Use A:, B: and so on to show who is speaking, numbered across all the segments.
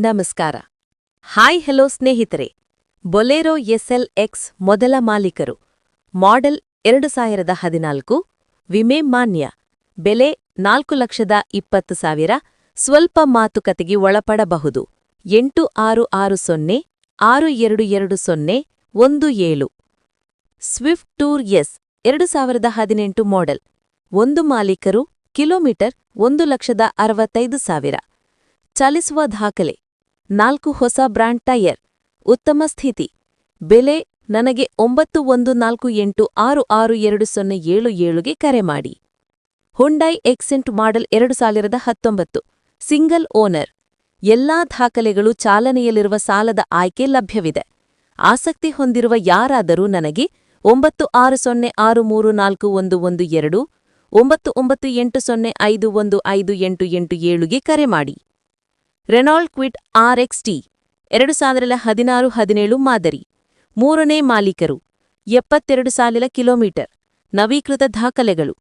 A: ನಮಸ್ಕಾರ. Hi hello ಸ್ನೇಹಿತರೆ. Bolero SL X ಮೊದಲ ಮಾಲೀಕರು. ಮಾಡೆಲ್ ಎರಡು ಸಾವಿರದ ಹದಿನಾಲ್ಕು. ವಿಮೆ ಮಾನ್ಯ. ಬೆಲೆ ನಾಲ್ಕು ಲಕ್ಷದ ಇಪ್ಪತ್ತು ಸಾವಿರ. ಸ್ವಲ್ಪ ಮಾತುಕತೆಗೆ ಒಳಪಡಬಹುದು. ಎಂಟು ಆರು ಆರು ಸೊನ್ನೆ, ಆರು ಎರಡು ಎರಡು ಸೊನ್ನೆ, ಒಂದು ಏಳು. ಸ್ವಿಫ್ಟ್ ಟೂರ್ ಎಸ್ ಎರಡು ಸಾವಿರದ ಹದಿನೆಂಟು ಮಾಡೆಲ್. ಒಂದು ಮಾಲೀಕರು ಕಿಲೋಮೀಟರ್ ಒಂದು ಲಕ್ಷದ ಅರವತ್ತೈದು ಸಾವಿರ. ಚಲಿಸುವ ದಾಖಲೆ. ನಾಲ್ಕು ಹೊಸ ಬ್ರ್ಯಾಂಡ್ ಟೈರ್ ಉತ್ತಮ ಸ್ಥಿತಿ. ಬೆಲೆ ನನಗೆ ಒಂಬತ್ತು ಒಂದು ನಾಲ್ಕು ಎಂಟು ಆರು ಆರು ಎರಡು ಸೊನ್ನೆ ಏಳು ಏಳುಗೆ ಕರೆ ಮಾಡಿ. ಹುಂಡೈ ಎಕ್ಸೆಂಟ್ ಮಾಡೆಲ್ ಎರಡು ಸಾವಿರದ ಹತ್ತೊಂಬತ್ತು. ಸಿಂಗಲ್ ಓನರ್ ಎಲ್ಲಾ ದಾಖಲೆಗಳು ಚಾಲನೆಯಲ್ಲಿರುವ ಸಾಲದ ಆಯ್ಕೆ ಲಭ್ಯವಿದೆ. ಆಸಕ್ತಿ ಹೊಂದಿರುವ ಯಾರಾದರೂ ನನಗೆ ಒಂಬತ್ತು ಆರು ಸೊನ್ನೆ ಆರು ಮೂರು ನಾಲ್ಕು ಒಂದು ಒಂದು ಎರಡು, ಒಂಬತ್ತು ಒಂಬತ್ತು ಎಂಟು ಸೊನ್ನೆ ಐದು ಒಂದು ಐದು ಎಂಟು ಎಂಟು ಏಳುಗೆ ಕರೆ ಮಾಡಿ. ರೆನಾಲ್ಡ್ ಕ್ವಿಟ್ ಆರ್ಎಕ್ಸ್ಟಿ, ಎರಡು ಸಾವಿರದ ಹದಿನಾರು ಹದಿನೇಳು ಮಾದರಿ, ಮೂರನೇ ಮಾಲೀಕರು, ಎಪ್ಪತ್ತೆರಡು ಸಾವಿರ ಕಿಲೋಮೀಟರ್, ನವೀಕೃತ ದಾಖಲೆಗಳು,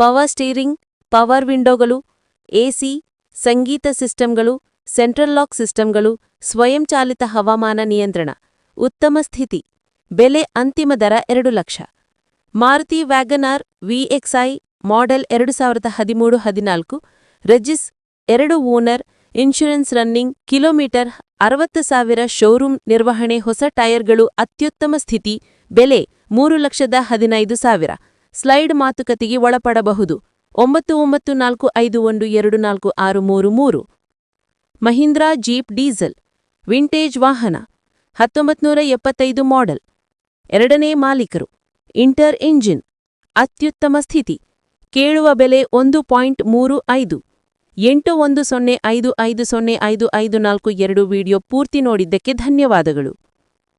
A: ಪವರ್ ಸ್ಟೀರಿಂಗ್, ಪವರ್ ವಿಂಡೋಗಳು, ಎಸಿ, ಸಂಗೀತ ಸಿಸ್ಟಂಗಳು ಸೆಂಟ್ರಲ್ ಲಾಕ್ ಸಿಸ್ಟಂಗಳು ಸ್ವಯಂಚಾಲಿತ ಹವಾಮಾನ ನಿಯಂತ್ರಣ, ಉತ್ತಮ ಸ್ಥಿತಿ, ಬೆಲೆ ಅಂತಿಮ ದರ ಎರಡು lakh. Maruti WagonR VXI model ಎರಡು ಸಾವಿರದ ಹದಿಮೂರು ಹದಿನಾಲ್ಕು, ರೆಜಿಸ್ ಎರಡು ಓನರ್ ಇನ್ಶೂರೆನ್ಸ್ ರನ್ನಿಂಗ್ ಕಿಲೋಮೀಟರ್ ಅರವತ್ತು ಸಾವಿರ ಶೋರೂಮ್ ನಿರ್ವಹಣೆ ಹೊಸ ಟೈರ್ಗಳು ಅತ್ಯುತ್ತಮ ಸ್ಥಿತಿ, ಬೆಲೆ ಮೂರು ಲಕ್ಷದ ಹದಿನೈದು ಸಾವಿರ. ಸ್ಲೈಡ್ ಮಾತುಕತೆಗೆ ಒಳಪಡಬಹುದು. ಒಂಬತ್ತು ಒಂಬತ್ತು ನಾಲ್ಕು ಐದು ಒಂದು ಎರಡು ನಾಲ್ಕು ಆರು ಮೂರು ಮೂರು. ಮಹೀಂದ್ರಾ ಜೀಪ್ ಡೀಸೆಲ್, ವಿಂಟೇಜ್ ವಾಹನ, ಹತ್ತೊಂಬತ್ನೂರ ಎಪ್ಪತ್ತೈದು ಮಾಡೆಲ್, ಎರಡನೇ ಮಾಲೀಕರು, ಇಂಟರ್ ಇಂಜಿನ್, ಅತ್ಯುತ್ತಮ ಸ್ಥಿತಿ, ಕೇಳುವ ಬೆಲೆ ಒಂದು ಪಾಯಿಂಟ್ ಮೂರು ಐದು. ಎಂಟು ಒಂದು ಸೊನ್ನೆ ಐದು ಐದು ಸೊನ್ನೆ ಐದು ಐದು ನಾಲ್ಕು ಎರಡು ವಿಡಿಯೋ ಪೂರ್ತಿ ನೋಡಿದ್ದಕ್ಕೆ ಧನ್ಯವಾದಗಳು.